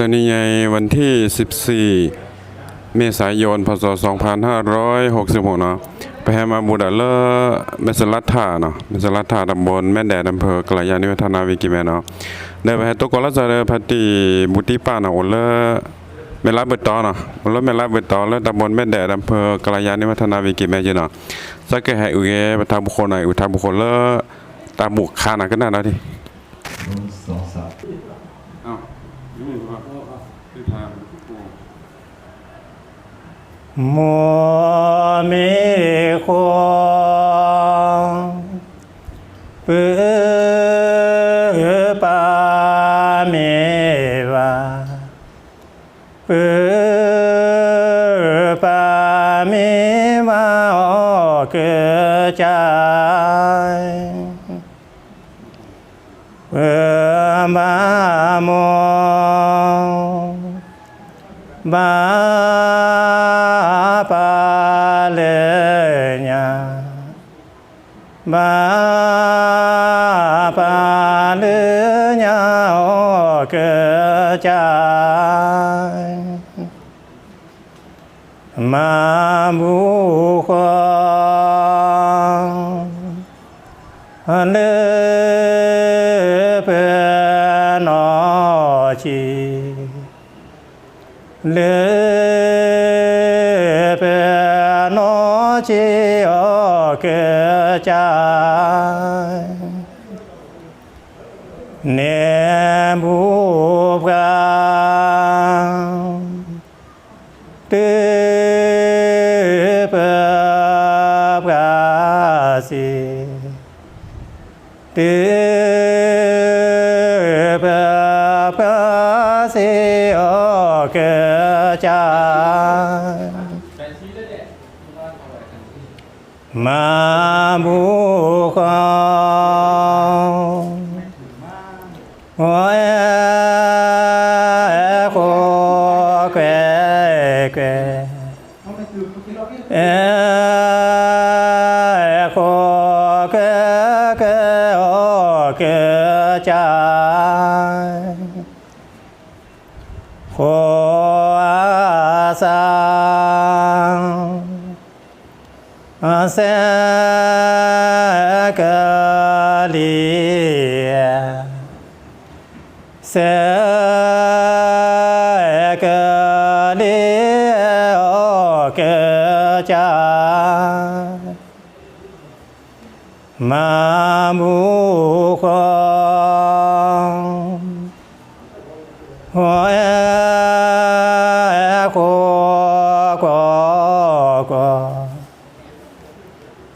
ตนี้ไงวันที่ 14 เมษายน พศ 2566 เนาะไปให้มาบูดาเลอร์เมสลัตถาเนาะเมสลัตถาตำบลแม่แดดอำเภอกลายานิวัฒนาวิกิเมเนาะได้ไปให้ตกกอลจะเลยพัติบุติป้าเนาะโอเลอร์เมลาเบตอเนาะโอเลอร์เมลาเบตอเลอตำบลแม่แดดอำเภอกลายานิวัฒนาวิกิเมจิเนาะสักแกให้อุเกปทาบุคคลหน่อยอุทาบุคคลเลอตาบุกคานะก็น่าด้ดิสองสามอ้าว mùa mê khoa bữa ba mê ba bữa ba mê ma ô cơ trái bữa ba mùa ba ba lê nhà. Ba ba lê nhà ô cơ cha. Ma mu khoa lê bê nó chi. เลเปโนจิโอเกจายเนบุปกาเตปปกาสิเต มาบุคโอ้ยโคเกเกเอโคเกเกโอเกจาโคอาสา อาเสกลีเสกลีโอเกจามาบุคหัว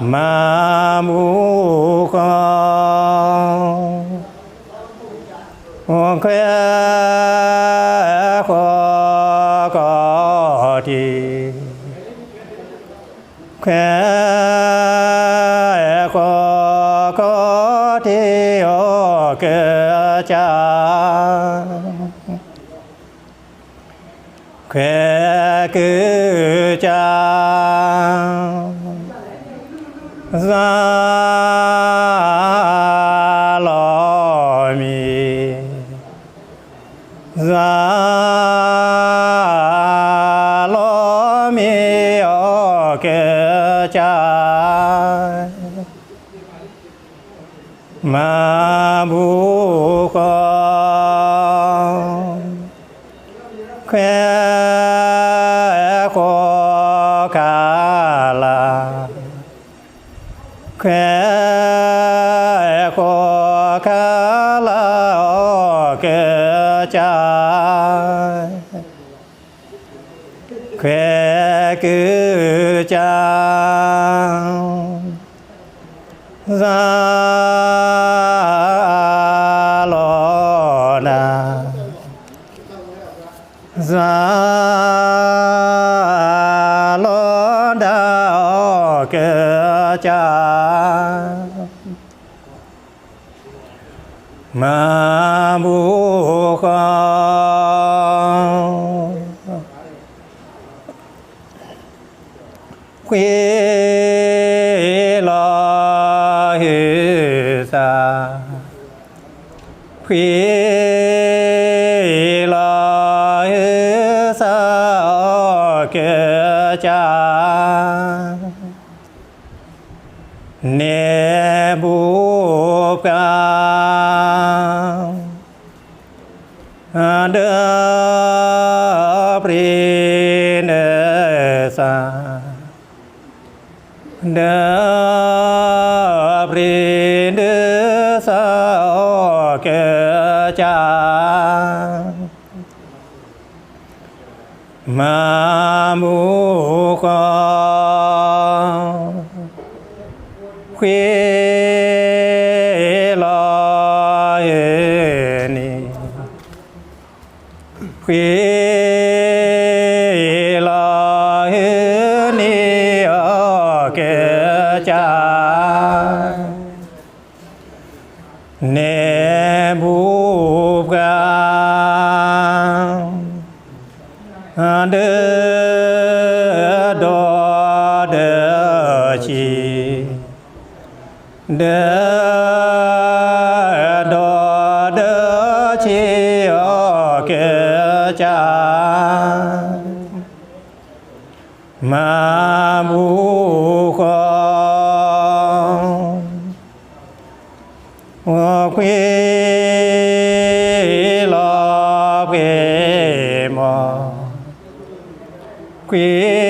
마무가 그야 거거리 그야 거거리여 그자 그자 ซาลอมีซาลอมีโอเกจามาบุคแควโคคา khỏe khó khá là kê cha khỏe cứ cha ra lo na ra จามาบุกเวลาเหตาเวลาเหตาเกจา เนบุกาเดปริเนสาเดปริเนสาเกจามามุกา ควลายนีควลายนีเกจาเนบุกาเดด đơ đô đơ chi ô kê cha. Ma bu kho ô quy lo kê mò. Quy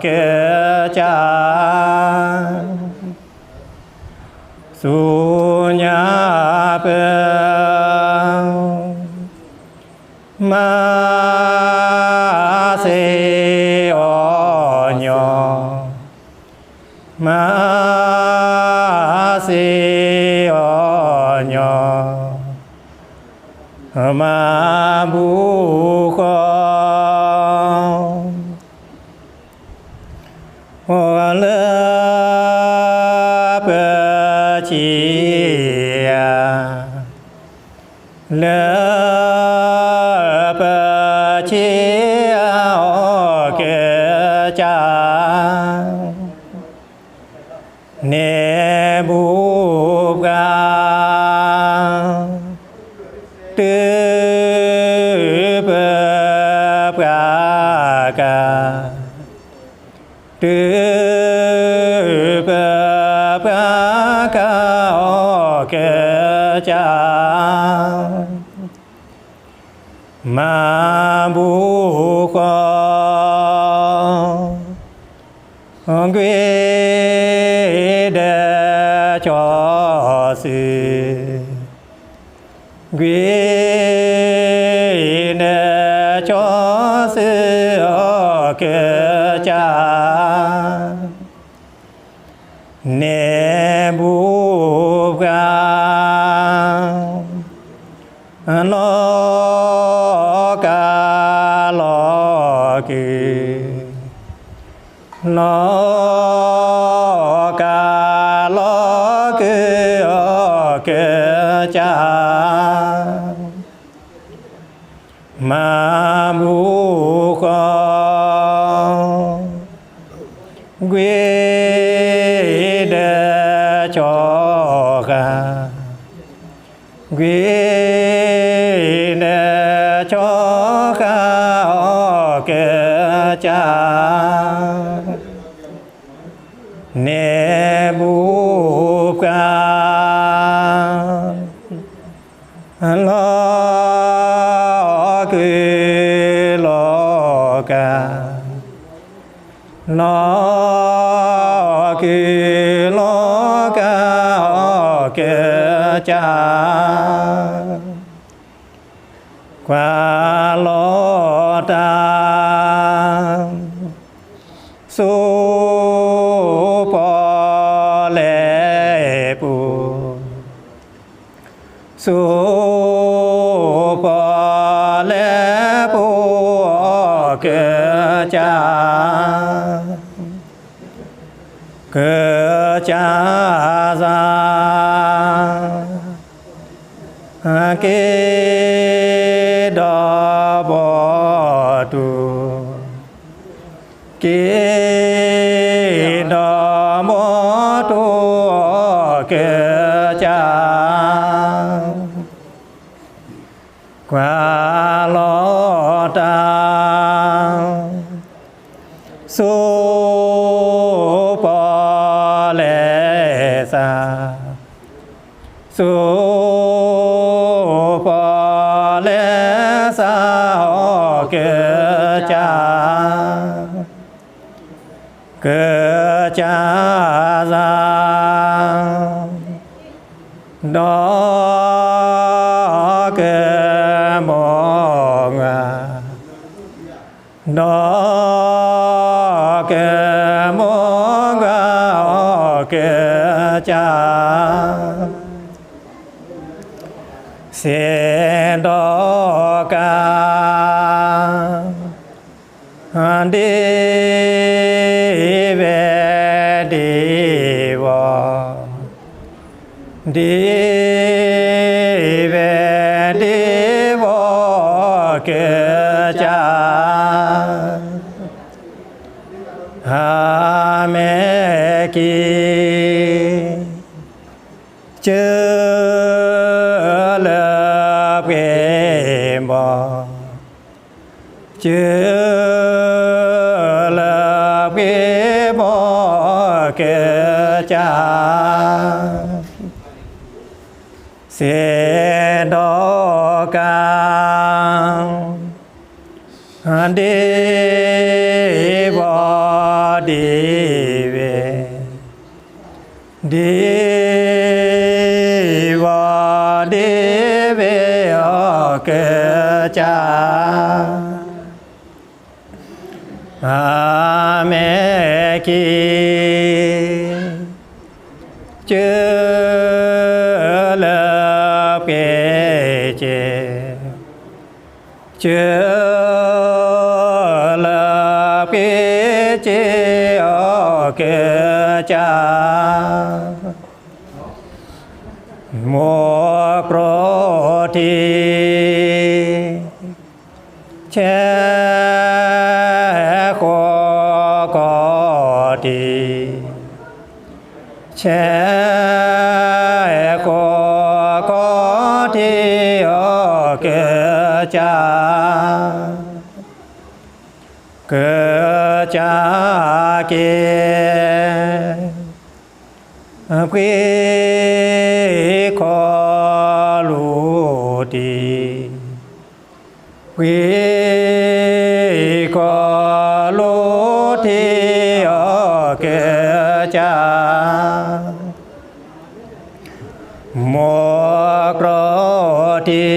เกจาสุญาเปมาเสอญอมาเสอญอมาบุ lớp chi kê cha. Nê bu ga. Tư bơ ga ga tư ก้าเกิดจามาบุกองเวเดจอสืเวเนจอสือเกิดจา nệ bu ga lo ca lo kỳ lo ca lo kỳ kê cha. Ma bu con quy quy nè cho cao kê cha. Nè bu ca lo cứ lo ca lo cứ lo ca kê cha. Qua lo ta. Su po le pu. Su pa le pu ke cha. กิ kế đa bỏ tu. Kế đa mô tu kế cha. Qua lo ta. Su pa le sa. Su cha. Cửa cha ra đó kê một đó kê một kê cha. Xin đó đi về đi vào đi về đi vô kia cha hà mẹ ki chưa lập cái bò chưa บ่เกเจ้าเสดอกาเดบอดีเวดีบอดีเวอเกจ้า อาเมกีจือเลเปเจจือเลเปเจโอเกจาโมโปรตีเช ชโกโกทิโอเกจากเกจากเกวีโคลูติวีโค โมกรที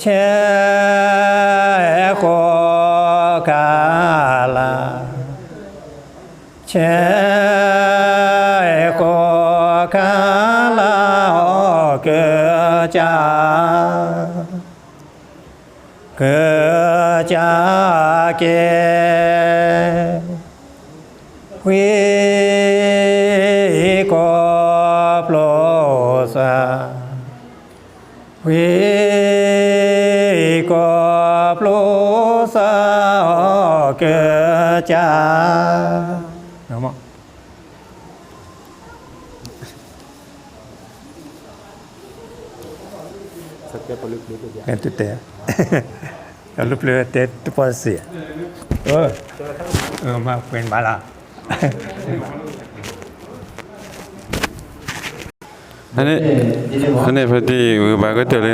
เชโคกาลาเชโคกาลาโอเกจาเกจาเกวิ vì có lô sa cơ cha đúng không em tự tế ở lúc lừa tế tự phát xỉa ờ mà quên bà là นี้อันนี้พอดีอือบาก็เจอเ